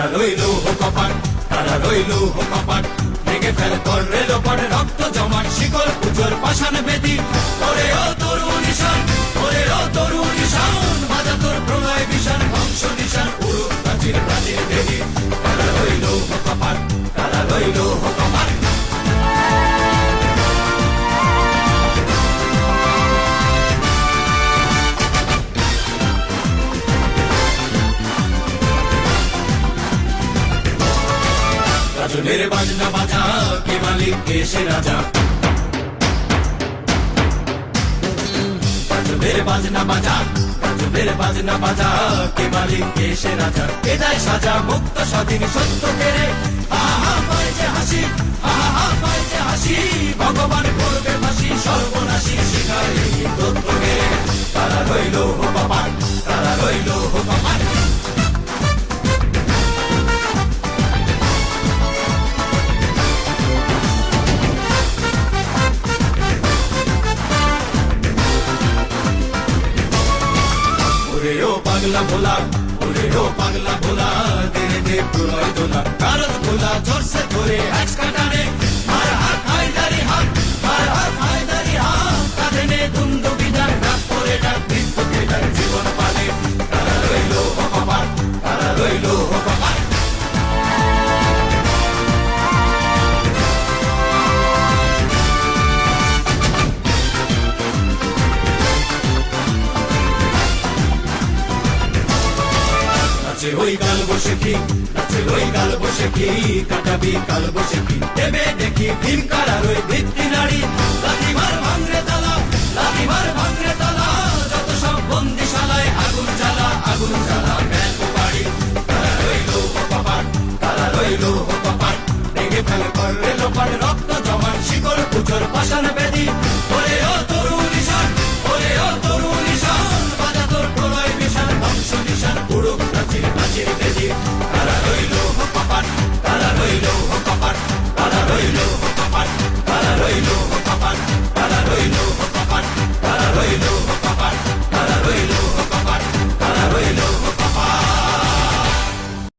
তারা রইল কপাট তারা রইল কপাট। ভেঙে ফেল তোর রেল পড়ে রক্ত জমাট, শিকল পুজোর পাশান বেদি। ওরে ও গাজনের বাজনা বাজা কে মালিক কে সে রাজা গাজনের বাজনা বাজা গাজনের বাজনা বাজা কে মালিক কে সে রাজা এদায় সাজা মুক্ত স্বাধীন সত্য কেড়ে আহা যে হাসি আহা যে হাসি ভগবান করবে ফাঁসি সর্বনাশী শিকারে তত্ত্ব কেড়ে তারা রইল ওরে ও পাগলা ভোলা ওরে ও পাগলা ভোলা দে দে প্রলয় দোলা। কারণ ভোলা জোরসে ধরে আজ কাটানে মার হাত হায়দারি হাত, মার হাত হায়দারি হাত। কাঁধে নে দুন্দু বিদার ডাক করে ডাক ডাক জীবন পালে। তারা রইল অপমান তারা রইল হকবার ওই কাল বসে কি? নাচে ওই কাল বসে কি? কাটাবি কাল বসে কি? দেবে দেখি ভীম কারার ওই ভিত্তি নারী। লাথি মার